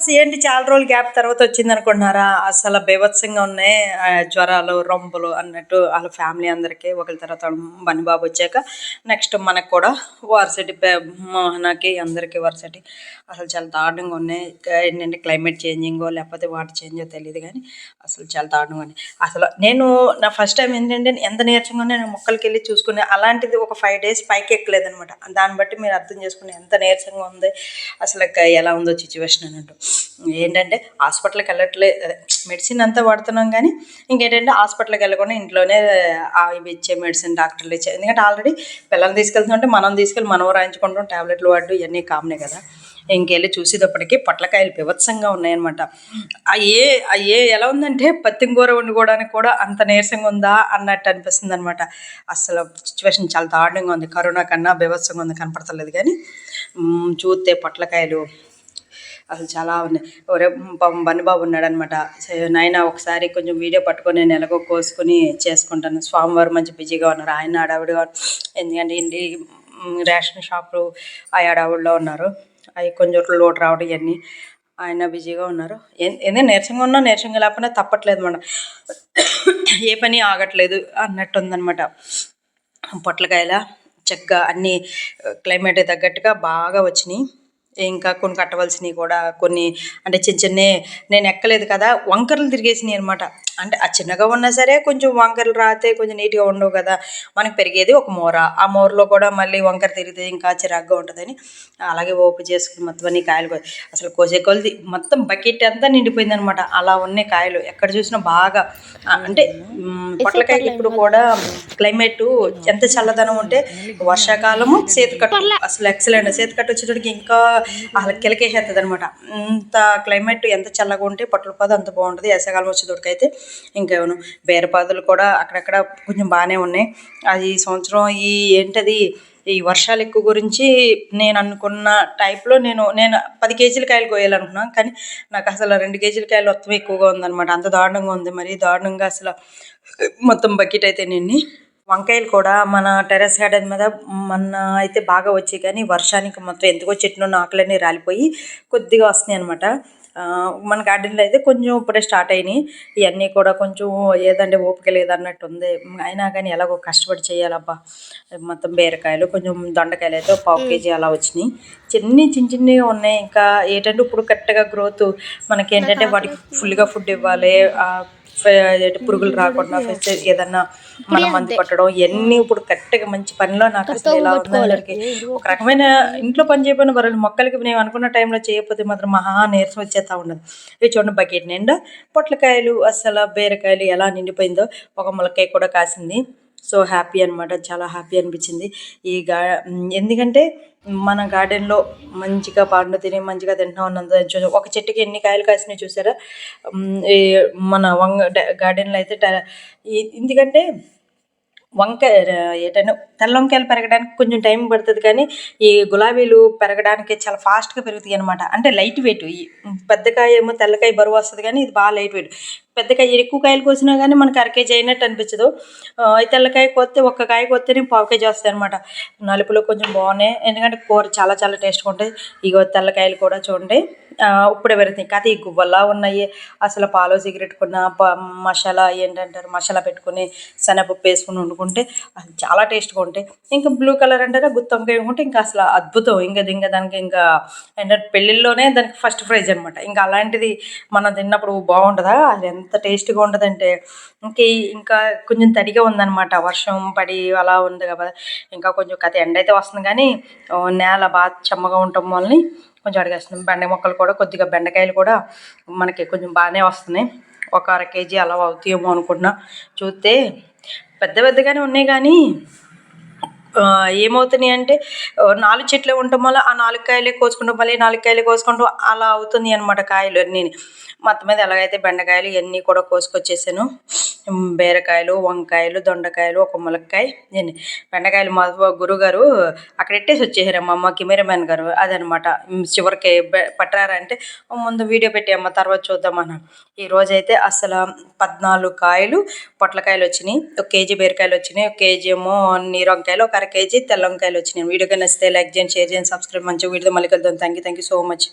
ఏంటి చాలా రోజులు గ్యాప్ తర్వాత వచ్చింది అనుకుంటున్నారా అసలు బీభత్సంగా ఉన్నాయి ఆ, జ్వరాలు రొంపులు అన్నట్టు వాళ్ళ ఫ్యామిలీ అందరికీ. ఒకరి తర్వాత బనిబాబు వచ్చాక నెక్స్ట్ మనకు కూడా వారసటి మోహనాకి అందరికీ వారసటి. అసలు చాలా దారుణంగా ఉన్నాయి. ఏంటంటే క్లైమేట్ చేంజింగో లేకపోతే వాటర్ చేంజో తెలియదు కానీ అసలు చాలా దారుణంగా ఉన్నాయి. అసలు నేను నా ఫస్ట్ టైం ఏంటంటే ఎంత నీరసంగా ఉన్నాయి నేను మొక్కలకి వెళ్ళి చూసుకునే అలాంటిది ఒక ఫైవ్ డేస్ పైకి ఎక్కలేదనమాట దాన్ని బట్టి మీరు అర్థం చేసుకుని ఎంత నీరసంగా ఉంది అసలు ఎలా ఉందో సిచ్యువేషన్ అన్నట్టు. ఏంటంటే హాస్పిటల్కి వెళ్ళట్లే మెడిసిన్ అంతా వాడుతున్నాం కానీ ఇంకేంటంటే హాస్పిటల్కి వెళ్ళకుండా ఇంట్లోనే ఇవి ఇచ్చే మెడిసిన్ డాక్టర్లు ఇచ్చే ఎందుకంటే ఆల్రెడీ పిల్లల్ని తీసుకెళ్తుంటే మనం తీసుకెళ్ళి మనం రాయించుకుంటాం టాబ్లెట్లు వాడు ఇవన్నీ కామనే కదా. ఇంకెళ్ళి చూసేటప్పటికి పొట్లకాయలు పివత్సంగా ఉన్నాయన్నమాట. ఆ ఏ ఏ ఎలా ఉందంటే పత్తింగూర వండుకోవడానికి కూడా అంత నీరసంగా ఉందా అన్నట్టు అనిపిస్తుంది అనమాట అసలు సిచ్యువేషన్ చాలా దారుణంగా ఉంది. కరోనా కన్నా బీభత్సంగా ఉంది కనపడతలేదు కానీ చూస్తే పొట్లకాయలు అసలు చాలా ఉన్నాయి. ఒరే పాపం బన్నిబాబు ఉన్నాడనమాట. నాయన ఒకసారి కొంచెం వీడియో పట్టుకొని నేను ఎలాగో కోసుకొని చేసుకుంటాను. స్వామివారు మంచి బిజీగా ఉన్నారు. ఆయన ఆడావిడిగా ఎందుకంటే ఇంటి రేషన్ షాపులు ఆ ఆడావిడిలో ఉన్నారు. అవి కొంచెం లోటు రావడం ఇవన్నీ. ఆయన బిజీగా ఉన్నారు. ఏంది నీరసంగా ఉన్నా నీరసంగా లేకపోయినా తప్పట్లేదు మన ఏ పని ఆగట్లేదు అన్నట్టు ఉందన్నమాట పొట్లకాయల చక్కగా అన్ని క్లైమేట్ తగ్గట్టుగా బాగా వచ్చినాయి. ఇంకా కొన్ని కట్టవలసినవి కూడా కొన్ని అంటే చిన్న చిన్న నేను ఎక్కలేదు కదా వంకరలు తిరిగేసినాయి అనమాట అంటే ఆ చిన్నగా ఉన్నా సరే కొంచెం వంకరలు రాతే కొంచెం నీట్గా ఉండవు కదా. మనకి పెరిగేది ఒక మూర. ఆ మూరలో కూడా మళ్ళీ వంకర తిరిగితే ఇంకా చిరాగ్గా ఉంటుందని అలాగే ఓపు చేసుకుని మొత్తం అన్ని కాయలు అసలు కోసే కొలిది మొత్తం బకెట్ అంతా నిండిపోయింది అనమాట అలా ఉన్నాయి కాయలు. ఎక్కడ చూసినా బాగా అంటే మ్, పొట్లకాయకి ఇప్పుడు కూడా క్లైమేట్ ఎంత చల్లదనం ఉంటే వర్షాకాలము చేతికట్టు అసలు ఎక్సలెంట్ చేతికట్టు వచ్చేటప్పటికి ఇంకా అసలు కిలకేసేస్తుంది అనమాట ఇంత క్లైమేట్ ఎంత చల్లగా ఉంటే పొట్లపాదు అంత బాగుంటుంది. వచ్చేటప్పటికి అయితే ఇంకేమో బేరపాదులు కూడా అక్కడక్కడ కొంచెం బాగానే ఉన్నాయి. అది ఈ సంవత్సరం ఈ ఏంటది ఈ వర్షాలు ఎక్కువ గురించి నేను అనుకున్న టైప్లో నేను నేను పది కేజీల కాయలు కోయాలనుకున్నాను కానీ నాకు అసలు రెండు కేజీల కాయలు మొత్తం ఎక్కువగా ఉందన్నమాట. అంత దారుణంగా ఉంది మరి. దారుణంగా అసలు మొత్తం బకెట్ అయితే నిన్ని వంకాయలు కూడా మన టెర్రస్ గార్డెన్ మీద మొన్న అయితే బాగా వచ్చాయి. కానీ వర్షానికి మొత్తం ఎందుకో చెట్లు ఆకులన్నీ రాలిపోయి కొద్దిగా వస్తున్నాయి అనమాట మన గార్డెన్లో అయితే కొంచెం ఇప్పుడే స్టార్ట్ అయినాయి. ఇవన్నీ కూడా కొంచెం ఏదంటే ఓపిక లేదన్నట్టు ఉంది అయినా కానీ ఎలాగో కష్టపడి చేయాలబ్బా. మొత్తం బీరకాయలు కొంచెం దొండకాయలు అయితే పావు కేజీ అలా వచ్చినాయి. చిన్ని చిన్న చిన్నవి ఉన్నాయి. ఇంకా ఏంటంటే ఇప్పుడు కరెక్ట్గా గ్రోత్ మనకి ఏంటంటే వాటికి ఫుల్గా ఫుడ్ ఇవ్వాలి. పురుగులు రాకుండా ఫెస్ట్ ఏదన్నా మనం మందు కొట్టడం ఇవన్నీ ఇప్పుడు కరెక్ట్గా మంచి పనిలో నాకు అసలు ఎలా ఉందందరికి ఒక రకమైన ఇంట్లో పని చేయకపోయిన వరలు మొక్కలకి నేను అనుకున్న టైంలో చేయకపోతే మాత్రం మహా నీరసం వచ్చేస్తా ఉండదు ఇవి చూడండి బకెట్ నిండా పొట్లకాయలు అసలు బీరకాయలు ఎలా నిండిపోయిందో ఒక ములక్కాయ కూడా కాసింది. సో హ్యాపీ అనమాట చాలా హ్యాపీ అనిపించింది. ఈ గా ఎందుకంటే మన గార్డెన్లో మంచిగా పండు తిని మంచిగా తింటున్నాం అన్నంత ఒక చెట్టుకి ఎన్ని కాయలు కాసినాయి చూసారా? మన వంగ గార్డెన్లో అయితే ట- ఎందుకంటే వంకాయ ఏంటంటే తెల్ల వంకాయలు పెరగడానికి కొంచెం టైం పడుతుంది కానీ ఈ గులాబీలు పెరగడానికి చాలా ఫాస్ట్గా పెరుగుతాయి అనమాట అంటే లైట్ వెయిట్ ఈ పెద్దకాయ ఏమో తెల్లకాయ బరువు వస్తుంది కానీ ఇది బాగా లైట్ వెయిట్. పెద్దకాయ ఎక్కువ కాయలు కోసినా కానీ మనకు అరకేజీ అయినట్టు అనిపించదు. తెల్లకాయ కొత్తే ఒక్క కాయ కొత్తేనే పావు కేజీ వస్తాయి అనమాట నలుపులో కొంచెం బాగున్నాయి. ఎందుకంటే కూర చాలా చాలా టేస్ట్గా ఉంటుంది ఇగో తెల్లకాయలు కూడా చూడండి. ఆ, ఇప్పుడే పెరుగుతాయి కాదు ఈ గువ్వల్లా ఉన్నాయి. అసలు పాలు సిగరెట్ కొన్న ప- మసాలా ఏంటంటారు? మసాలా పెట్టుకుని శనగపప్పు వేసుకుని వండుకుంటే అది చాలా టేస్ట్గా ఉంటాయి. ఇంకా బ్లూ కలర్ అంటారా? గుత్తంకాయ వండుకుంటే ఇంకా అసలు అద్భుతం. ఇంకా ఇంకా దానికి ఇంకా ఏంటంటే పెళ్ళిళ్ళలోనే దానికి ఫస్ట్ ప్రైజ్ అనమాట ఇంకా అలాంటిది మనం తిన్నప్పుడు బాగుంటుందా? అది ఎంత టేస్ట్గా ఉంటుందంటే ఇంక ఇంకా కొంచెం తడిగా ఉందన్నమాట. వర్షం పడి అలా ఉంది కదా ఇంకా కొంచెం కథ ఎండ అయితే వస్తుంది కానీ నేల బాగా చెమ్మగా ఉండటం వల్ల కొంచెం అడిగేస్తున్నాం. బెండ మొక్కలు కూడా కొద్దిగా బెండకాయలు కూడా మనకి కొంచెం బాగానే వస్తున్నాయి. ఒక అర కేజీ అలా అవుతాయేమో అనుకుంటున్నా. చూస్తే పెద్ద పెద్దగానే ఉన్నాయి కానీ ఏమవుతున్నాయి అంటే నాలుగు చెట్లు ఉండటం వల్ల ఆ నాలుగు కాయలే కోసుకుంటాం మళ్ళీ నాలుగు కాయలే కోసుకుంటాం అలా అవుతుంది అనమాట కాయలు అన్నీ. మొత్తం మీద ఎలాగైతే బెండకాయలు ఇవన్నీ కూడా కోసుకొచ్చేసాను. బీరకాయలు వంకాయలు దొండకాయలు ఒక ములక్కాయ ఇవన్నీ. బెండకాయలు మా గురుగారు అక్కడ ఎట్టేసి వచ్చేసారు మా అమ్మ కెమెరామెన్ గారు అదనమాట చివరికి పట్టారంటే ముందు వీడియో పెట్టి అమ్మ తర్వాత చూద్దామన్న. ఈ రోజైతే అసలు పద్నాలుగు కాయలు పొట్లకాయలు వచ్చినాయి ఒక కేజీ బీరకాయలు వచ్చినాయి ఒక కేజీ ఏమో నీరు వంకాయలు ఒక అర కేజీ తెల్ల వంకాయలు వచ్చినాయి. వీడియో నచ్చితే లైక్ చేయండి షేర్ చేయండి సబ్స్క్రైబ్ మంచిగా వీడియో మళ్ళీ కలుద్దాం. Thank you thank you so much